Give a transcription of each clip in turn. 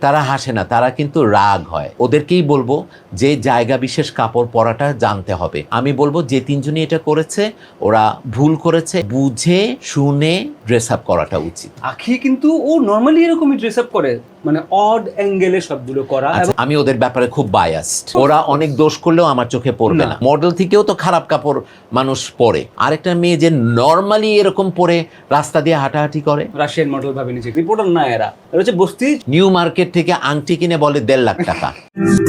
তারা হাসে না, তারা কিন্তু রাগ হয়। ওদেরকেই বলব যে জায়গা বিশেষ কাপড় পরাটা জানতে হবে। আমি বলব যে তিনজনই এটা করেছে, ওরা ভুল করেছে। বুঝে, শুনে ড্রেস আপ করাটা উচিত। আখি কিন্তু ও নর্মালি এরকমই ড্রেস আপ করে। মানে অড অ্যাঙ্গেলে সবগুলো করা আচ্ছা, আমি ওদের ব্যাপারে খুব বায়াসড ওরা অনেক দোষ করলেও আমার চোখে পড়বে না। মডেল থেকেও তো খারাপ কাপড় মানুষ পরে। আরেকটা মেয়ে যে নর্মালি এরকম পরে রাস্তা দিয়ে হাঁটাহাঁটি করে। রাশিয়ান মডেল ভাবে নিচে রিপোর্টার না এরা। এরা হচ্ছে বস্তি। নিউ মার্কেট থেকে আংটি কিনে বলে দেড় লাখ টাকা।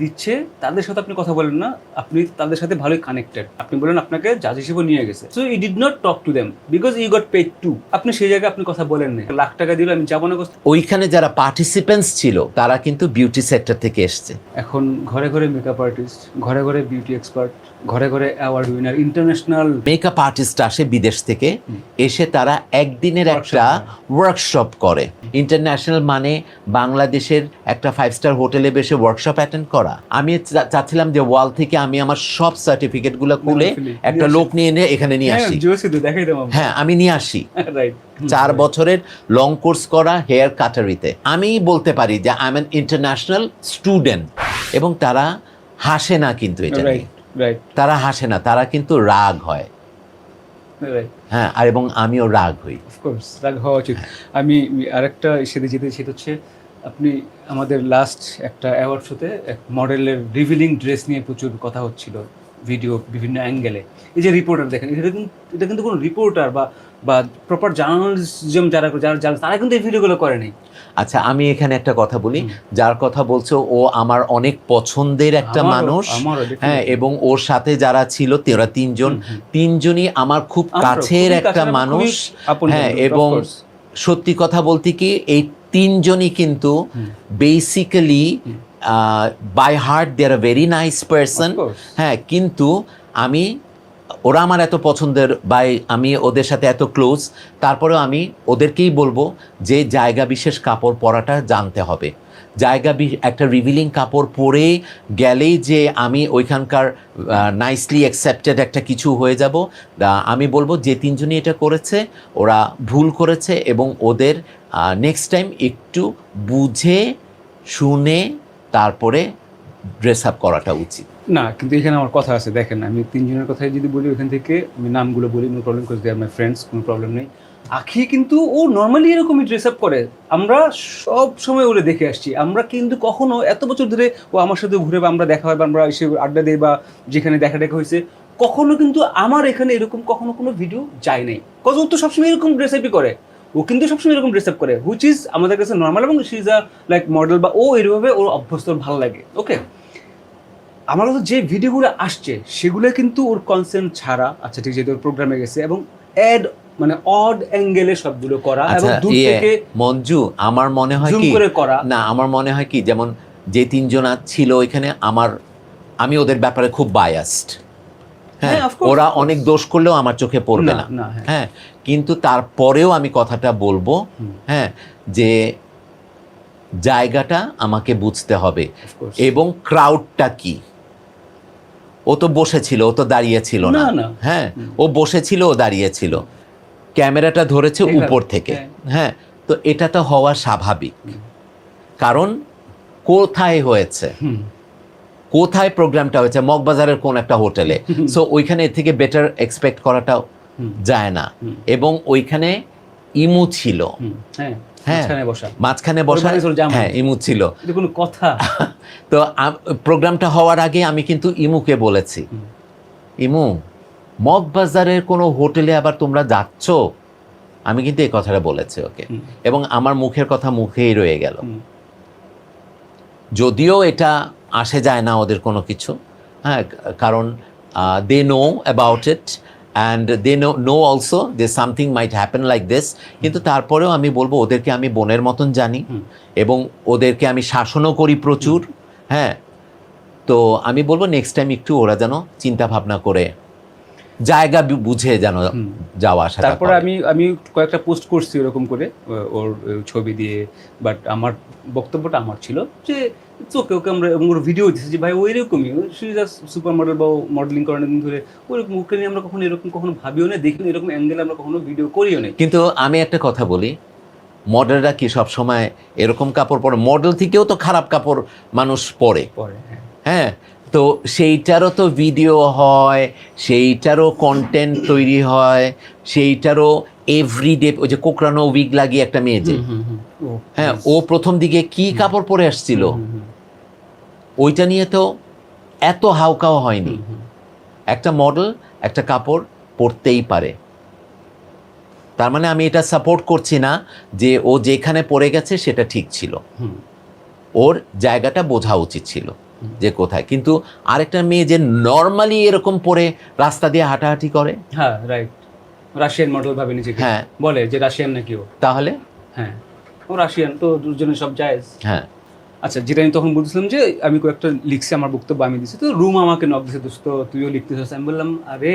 দিচ্ছে তাদের সাথে আপনি কথা বলেন না আপনি তাদের সাথে ভালোই কানেক্টেড আপনি বলেন আপনাকে জাজ হিসেবে নিয়ে গেছে। So I did not talk to them because you got paid to আপনি সেই জায়গায় আপনি কথা বলেন না লাখ টাকা দিলে আমি যাব না। ওইখানে যারা পার্টিসিপেন্টস ছিল তারা কিন্তু বিউটি সেক্টর থেকে এসছে। এখন ঘরে ঘরে মেকআপ আর্টিস্ট ঘরে ঘরে বিউটি এক্সপার্ট ঘরে ঘরে award winner international makeup artist আসে বিদেশ থেকে এসে তারা একদিনের একটা ওয়ার্কশপ করে। ইন্টারন্যাশনাল মানে বাংলাদেশের একটা ফাইভ স্টার হোটেলে বসে ওয়ার্কশপ অ্যাটেন্ড করা। আমি চাচ্ছিলাম যে ওয়াল থেকে আমি আমার সব সার্টিফিকেটগুলো খুলে একটা লোক নিয়ে এনে এখানে নিয়ে হ্যাঁ আসি। হ্যাঁ আমি নিয়ে আসি। রাইট চার বছরের লং কোর্স করা হেয়ার কাটারিতে আমি বলতে পারি যে আই এম ইন্টারন্যাশনাল স্টুডেন্ট এবং তারা হাসে না কিন্তু এটা তারা হাসে না তারা কিন্তু রাগ হয়। হ্যাঁ আর এবং আমিও রাগ হই। অফকোর্স রাগ হওয়া উচিত। আমি আরেকটা সেদিকে যেতে সেটা হচ্ছে আপনি আমাদের লাস্ট একটা অ্যাওয়ার্ড শোতে এক মডেলের রিভিলিং ড্রেস নিয়ে প্রচুর কথা হচ্ছিল ভিডিও বিভিন্ন অ্যাঙ্গেলে এই যে রিপোর্টার দেখেন এটা কিন্তু এটা কিন্তু কোনো রিপোর্টার বা বা প্রপার জার্নালিজম যারা যারা যারা তারা কিন্তু এই ভিডিওগুলো করে নেই। আচ্ছা আমি এখানে একটা কথা বলি। যার কথা বলছো ও আমার অনেক পছন্দের একটা মানুষ। হ্যাঁ এবং ওর সাথে যারা ছিল তেরা তিনজন। তিনজনই আমার খুব কাছের একটা মানুষ। হ্যাঁ এবং সত্যি কথা বলতে কি এই তিনজনই কিন্তু। Basically by heart they are very nice person হ্যাঁ কিন্তু আমি ওরা আমার এত পছন্দের বাই আমি ওদের সাথে এত ক্লোজ তারপরেও আমি ওদেরকেই বলব যে জায়গা বিশেষ কাপড় পরাটা জানতে হবে। জায়গা একটা রিভিলিং কাপড় পরে গেলেই যে আমি ওইখানকার নাইসলি অ্যাকসেপ্টেড একটা কিছু হয়ে যাব। আমি বলব যে তিনজনই এটা করেছে, ওরা ভুল করেছে এবং ওদের নেক্সট টাইম একটু বুঝে, শুনে, তারপরে ড্রেস আপ করাটা উচিত। না, কিন্তু এখানে আমার কথা আছে, দেখেন, আমি তিনজনের কথাই যদি বলি ওখান থেকে, আমি নামগুলো বলি নো প্রবলেম করে দেয় মাই ফ্রেন্ডস কোনো প্রবলেম নেই। আখি কিন্তু, ও নর্মালি এরকমই ড্রেস আপ করে। আমরা সব সময় ওরে দেখে আসছি। আমরা কিন্তু কখনো, এত বছর ধরে ও আমার সাথে ঘুরে বা আমরা দেখা হয় বা আমরা এসে আড্ডা দিই বা যেখানে দেখা দেখা হয়েছে, কখনো কিন্তু আমার এখানে এরকম কখনো কোনো ভিডিও যায় নাই। কজ ও তো সবসময় এরকম ড্রেস আপই করে। ও কিন্তু সবসময় এরকম ড্রেস আপ করে হুইচ ইজ আমাদের কাছে নর্মাল এবং she is a like model বা ও এরভাবে ওর অভ্যস্ত ভালো লাগে। ওকে আমার কাছে যে ভিডিওগুলো আসছে সেগুলো কিন্তু ওর কনসেন্ট ছাড়া আচ্ছা ঠিক ওর প্রোগ্রামে গেছে এবং অ্যাড মানে অড অ্যাঙ্গেলে সবগুলো করা এবং আচ্ছা দূর ইয়ে, থেকে মঞ্জু আমার মনে হয় কি করে করা। না আমার মনে হয় কি যেমন যে তিনজন ছিল ওইখানে আমার আমি ওদের ব্যাপারে খুব বায়াসড হ্যাঁ হ্যাঁ, ওরা অনেক দোষ করলেও আমার চোখে পড়বে না হ্যাঁ। হ্যাঁ কিন্তু তারপরেও আমি কথাটা বলব হ্যাঁ যে জায়গাটা আমাকে বুঝতে হবে এবং ক্রাউডটা কি? ও তো বসেছিল ও তো দাঁড়িয়ে ছিল না। হ্যাঁ ও বসেছিল ও দাঁড়িয়ে ছিল ক্যামেরাটা ধরেছে উপর থেকে। হ্যাঁ। হ্যাঁ তো এটা তো হওয়া স্বাভাবিক। কারণ কোথায় হয়েছে? কোথায় প্রোগ্রামটা হয়েছে? মগবাজারের কোন একটা হোটেলে। সো ওইখানে এর থেকে বেটার এক্সপেক্ট করাটা যায় না। এবং ওইখানে ইমু ছিল। হ্যাঁ। হ্যাঁ। মাঝখানে বসা। হ্যাঁ ইমু ছিল। কোনো কথা? তো প্রোগ্রামটা হওয়ার আগে আমি কিন্তু ইমুকে বলেছি। ইমু মগবাজারের কোনো হোটেলে আবার তোমরা যাচ্ছ? আমি কিন্তু এই কথাটা বলেছি ওকে। এবং আমার মুখের কথা মুখেই রয়ে গেল। যদিও এটা আসে যায় না ওদের কোনো কিছু। হ্যাঁ কারণ they know about it and they know no also যে something might happen like this কিন্তু তারপরেও আমি বলব ওদেরকে আমি বোনের মতন জানি এবং ওদেরকে আমি শাসনও করি প্রচুর। হ্যাঁ? তো আমি বলব নেক্সট টাইম একটু ওরা যেন চিন্তা ভাবনা করে জায়গা বুঝে যেন যাওয়া আসা তারপরে আমি আমি কয়েকটা পোস্ট করছি ওরকম করে ওর ছবি দিয়ে। বাট আমার বক্তব্যটা আমার ছিল যে ওকে ওকে আমরা ওর ভিডিও দিচ্ছি যে ভাই ও এরকমই সে জাস্ট সুপার মডেল বা মডেলিং করানোর দিন ধরে ওরকম ওকে নিয়ে আমরা কখনো এরকম কখনো ভাবিও না দেখিও না এরকম অ্যাঙ্গেলে আমরা কখনো ভিডিও করিও না কিন্তু আমি একটা কথা বলি মডেলরা কি সব সময় এরকম কাপড় পরে? মডেল থেকেও তো খারাপ কাপড় মানুষ পরে। পরে হ্যাঁ। হ্যাঁ তো সেইটারও তো ভিডিও হয় সেইটারও কন্টেন্ট তৈরি হয় সেইটারও এভরিডে ওই যে কোকরানো উইক লাগিয়ে একটা মেয়ে যে। হ্যাঁ ও প্রথম দিকে কি কাপড় পরে আসছিল? ওইটা নিয়ে তো এত হাউকাও হয়নি। একটা মডেল একটা কাপড় পরতেই পারে। তার মানে আমি এটা সাপোর্ট করছি না যে ও যেখানে পড়ে গেছে সেটা ঠিক ছিল। ওর জায়গাটা বোঝা উচিত ছিল যে কোথায়। কিন্তু আরেকটা মেয়ে যে নর্মালি এরকম পরে রাস্তা দিয়ে হাঁটাহাঁটি করে। হ্যাঁ রাইট রাশিয়ান মডেল ভাবে নিজেকে হ্যাঁ। বলে যে রাশিয়ান নাকি ও। তাহলে? হ্যাঁ। ও রাশিয়ান তো দুজনে সব যায় হ্যাঁ। আচ্ছা যেটা আমি তখন বলছিলাম যে আমি কয়েকটা লিখছি আমার বক্তব্য আমি দিচ্ছি তো রুম আমাকে নক দিছে, দোস্ত, তুইও লিখতেছিস? আমি বললাম, আরে,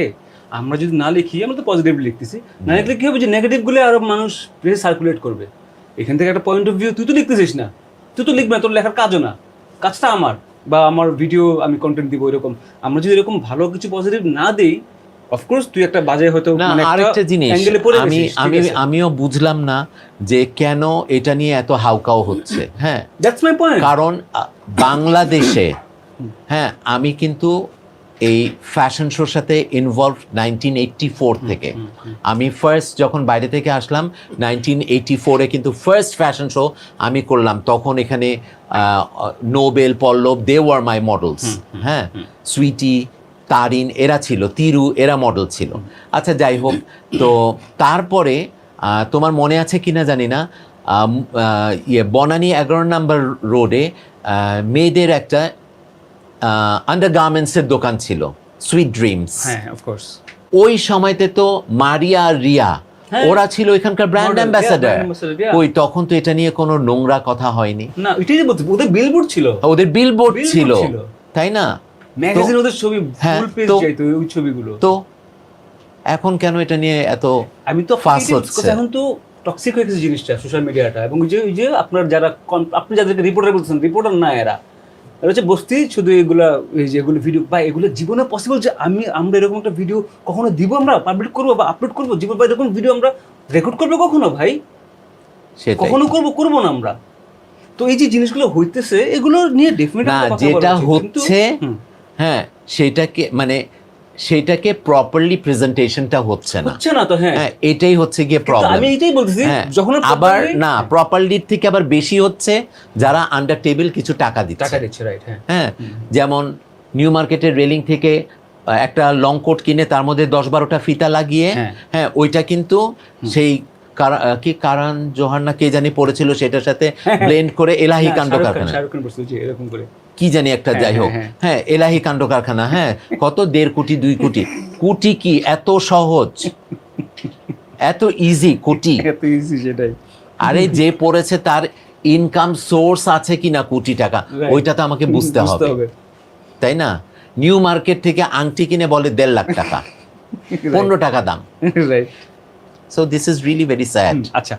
আমরা যদি না লিখি, আমরা তো পজিটিভ লিখতেছি। না লিখলে কি হবে যে নেগেটিভগুলো আরও মানুষ সার্কুলেট করবে? এখান থেকে একটা পয়েন্ট অফ ভিউ তুই তো লিখতেছিস না। তুই তো লিখবে না, তোর লেখার কাজও না। কাজটা আমার, বা আমার ভিডিও আমি কন্টেন্ট দিব এরকম আমরা যদি এরকম ভালো কিছু পজিটিভ না দেই অফকোর্স তুই একটা বাজে হয়তো মানে আরেকটা জিনিস আমি আমি আমিও বুঝলাম না যে কেন এটা নিয়ে এত হাউকাও হচ্ছে হ্যাঁ। দ্যাটস মাই পয়েন্ট কারণ বাংলাদেশে হ্যাঁ আমি কিন্তু এই ফ্যাশন শোর সাথে ইনভলভ নাইনটিন এইটটি ফোর থেকে। আমি ফার্স্ট যখন বাইরে থেকে আসলাম নাইনটিন এইটি ফোরে কিন্তু ফার্স্ট ফ্যাশন শো আমি করলাম। তখন এখানে Nobel Pallab they were my models হ্যাঁ। সুইটি তারিন এরা ছিল তিরু এরা মডেল ছিল। আচ্ছা যাই হোক তো তারপরে তোমার মনে আছে কিনা জানি না ইয়ে বনানী এগারো নাম্বার রোডে মেয়েদের একটা আন্ডার গার্মেন্টসের দোকান ছিল সুইট ড্রিমস হ্যাঁ ওই সময়তে তো মারিয়া আর রিয়া হ্যাঁ। ওরা ছিল এখানকার ব্র্যান্ড অ্যাম্বাসাডার. ওই তখন তো এটা নিয়ে কোনো নোংরা কথা হয়নি। না ওদের বিলবোর্ড ছিল। ওদের বিলবোর্ড ছিল। তাই না? ম্যাগাজিন ওদের ছবি হ্যাঁ, ফুল পেজ যাইতো ওই ছবিগুলো। তো এখন কেন এটা নিয়ে এত আমি তো হচ্ছে। এখন তো টক্সিক হয়ে গেছে জিনিসটা সোশ্যাল মিডিয়াটা এবং যে যে আপনার যারা আপনি যাদেরকে রিপোর্টার বলছেন রিপোর্টার না এরা এরা হচ্ছে বস্তি শুধু এগুলা এই যে এগুলো ভিডিও বা এগুলো জীবনে পসিবল যে আমি আমরা এরকম একটা ভিডিও কখনো দিব আমরা পাবলিক করব বা আপলোড করব? জীবন বা এরকম ভিডিও আমরা রেকর্ড করব কখনো ভাই? কখনো করব করব না আমরা। তো এই যে জিনিসগুলো হইতেছে এগুলো নিয়ে ডেফিনেটলি যেটা হচ্ছে হ্যাঁ সেটাকে মানে সেটাকে প্রপারলি প্রেজেন্টেশনটা হচ্ছে না। হচ্ছে না তো হ্যাঁ। হ্যাঁ এটাই হচ্ছে গিয়ে প্রবলেম আমি এটাই বলতেছি হ্যাঁ যখন আবার না প্রপারলির থেকে আবার বেশি হচ্ছে যারা আন্ডার টেবিল কিছু টাকা দিচ্ছে। টাকা দিচ্ছে রাইট হ্যাঁ। হ্যাঁ যেমন নিউ মার্কেটের রেলিং থেকে একটা লং কোট কিনে তার মধ্যে দশ বারোটা ফিতা লাগিয়ে হ্যাঁ। হ্যাঁ ওইটা কিন্তু সেই কি কারণ জোহার না কে জানি পড়েছিল সেটার সাথে ব্লেন্ড করে এলাহি কাণ্ড কারখানা এরকম করে। কি জানি একটা হ্যাঁ, যাই হোক হ্যাঁ, হ্যাঁ এলাহি কাণ্ড কারখানা হ্যাঁ কত দেড় কোটি দুই কোটি। কোটি কি এত সহজ? এত ইজি কোটি। এত ইজি সেটাই। আরে যে পড়েছে তার ইনকাম সোর্স আছে কিনা কোটি টাকা ওইটা তো আমাকে বুঝতে হবে। তাই না? নিউ মার্কেট থেকে আংটি কিনে বলে দেড় লাখ টাকা। পনেরো টাকা দাম। Right so this is really very sad আচ্ছা।